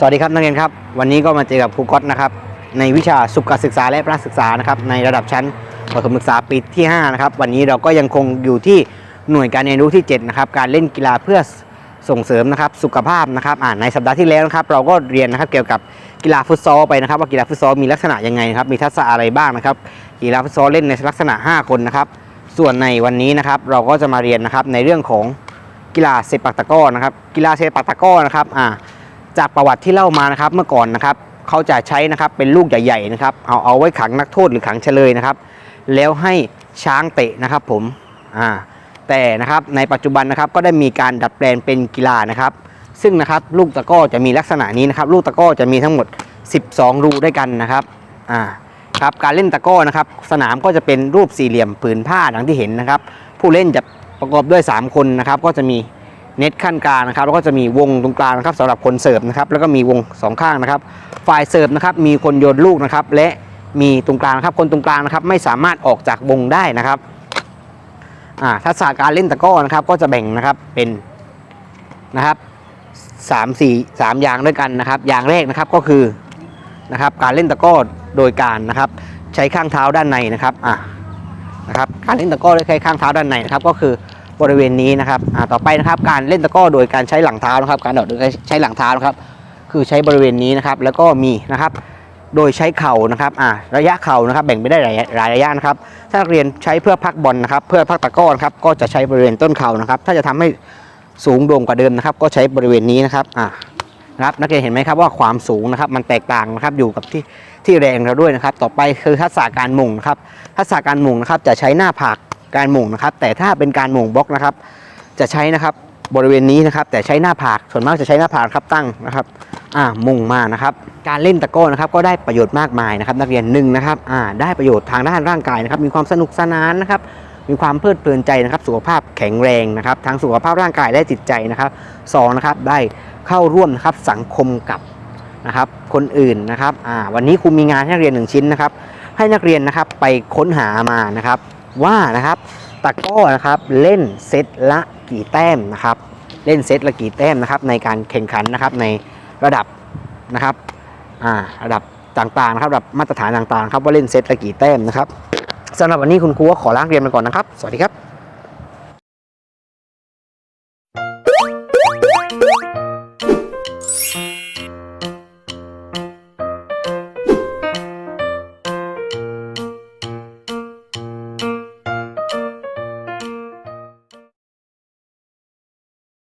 สวัสดีครับนักเรียนครับ วันนี้ก็มาเจอกับครูก๊อตนะครับในวิชาสุขศึกษาและประศึกษานะครับในระดับชั้นประถมศึกษาปีที่5นะครับวันนี้เราก็ยังคงอยู่ที่หน่วยการเรียนรู้ที่7นะครับการเล่นกีฬาเพื่อส่งเสริมนะครับสุขภาพนะครับอ่าในสัปดาห์ที่แล้วนะครับ เราก็เรียนนะครับเกี่ยวกับกีฬาฟุตซอลไปนะครับว่ากีฬาฟุตซอลมีลักษณะยังไงครับมีทักษะอะไรบ้างนะครับกีฬาฟุตซอลเล่นในลักษณะ 5 คนนะครับส่วนในวันนี้นะครับเราก็จะมาเรียนนะครับในเรื่องของกีฬาเซปักตะก้อนะครับกีฬาเซปักตะก้อนะครับอ่า จากประวัติที่เล่ามานะครับเมื่อก่อนนะครับเขาจะใช้นะครับเป็นลูกใหญ่ๆนะครับเอาเอาไว้ขังนักโทษหรือขังเฉลยนะครับ แล้วให้ช้างเตะนะครับผมอ่าแต่นะครับในปัจจุบันนะครับก็ได้มีการดัดแปลงเป็นกีฬานะครับ ซึ่งนะครับลูกตะก้อจะมีลักษณะนี้นะครับ ลูกตะก้อจะมีทั้งหมด 12 รูด้วยกันนะครับอ่าครับการเล่นตะก้อนะครับ สนามก็จะเป็นรูปสี่เหลี่ยมผืนผ้าดังที่เห็นนะครับ ผู้เล่นจะประกอบด้วย 3 คนนะครับ ก็จะมี เน็ตขั้นกลางนะครับแล้วก็จะมีวงตรงกลางนะครับสำหรับคนเสิร์ฟนะครับแล้วก็มีวงสองข้างนะครับ ฝ่ายเสิร์ฟนะครับมีคนโยนลูกนะครับและมีตรงกลางนะครับคนตรงกลางนะครับไม่สามารถออกจากวงได้นะครับอ่าทักษะการเล่นตะก้อนะครับก็จะแบ่งนะครับเป็นนะครับสามสี่สามอย่างด้วยกันนะครับ อย่างแรกนะครับก็คือนะครับการเล่นตะก้อโดยการนะครับใช้ข้างเท้าด้านในนะครับอ่านะครับการเล่นตะก้อโดยใช้ข้างเท้าด้านในนะครับก็คือ บริเวณนี้นะครับอ่าต่อไปนะครับการเล่นตะก้อโดยการใช้หลังเท้านะครับ การโดดโดยใช้หลังเท้านะครับ คือใช้บริเวณนี้นะครับ แล้วก็มีนะครับโดยใช้เข่านะครับอ่าระยะเข่านะครับ แบ่งไปได้หลายหลายระยะนะครับ ถ้านักเรียนใช้เพื่อพักบอลนะครับ เพื่อพักตะก้อนครับ ก็จะใช้บริเวณต้นเข่านะครับ ถ้าจะทำให้สูงโด่งกว่าเดิมนะครับ ก็ใช้บริเวณนี้นะครับอ่านะครับ นักเรียนเห็นไหมครับว่าความสูงนะครับ มันแตกต่างนะครับ อยู่กับที่ที่แรงเราด้วยนะครับ ต่อไปคือทักษะการม่งนะครับ ทักษะการม่งนะครับ จะใช้หน้าผาก การหม่งนะครับ แต่ถ้าเป็นการหม่งบล็อกนะครับ จะใช้นะครับบริเวณนี้นะครับ แต่ใช้หน้าผากส่วนมากจะใช้หน้าผากครับตั้งนะครับ อ่ามุ่งมานะครับ การเล่นตะก้อนะครับก็ได้ประโยชน์มากมายนะครับ นักเรียนหนึ่งนะครับอ่าได้ประโยชน์ทางด้านร่างกายนะครับ มีความสนุกสนานนะครับ มีความเพลิดเพลินใจนะครับ สุขภาพแข็งแรงนะครับทั้งสุขภาพร่างกายและจิตใจนะครับสองนะครับได้เข้าร่วมนะครับสังคมกับนะครับคนอื่นนะครับอ่าวันนี้ครูมีงานให้นักเรียนหนึ่งชิ้นนะครับ ให้นักเรียนนะครับไปค้นหามานะครับ ว่านะครับตะก้อนะครับเล่นเซตละกี่แต้มนะครับ เล่นเซตละกี่แต้มนะครับ ในการแข่งขันนะครับในระดับนะครับอ่าระดับต่างๆนะครับระดับมาตรฐานต่างๆครับว่าเล่นเซตละกี่แต้มนะครับสำหรับวันนี้คุณครูก็ขอลาเรียนไปก่อนนะครับ สวัสดีครับ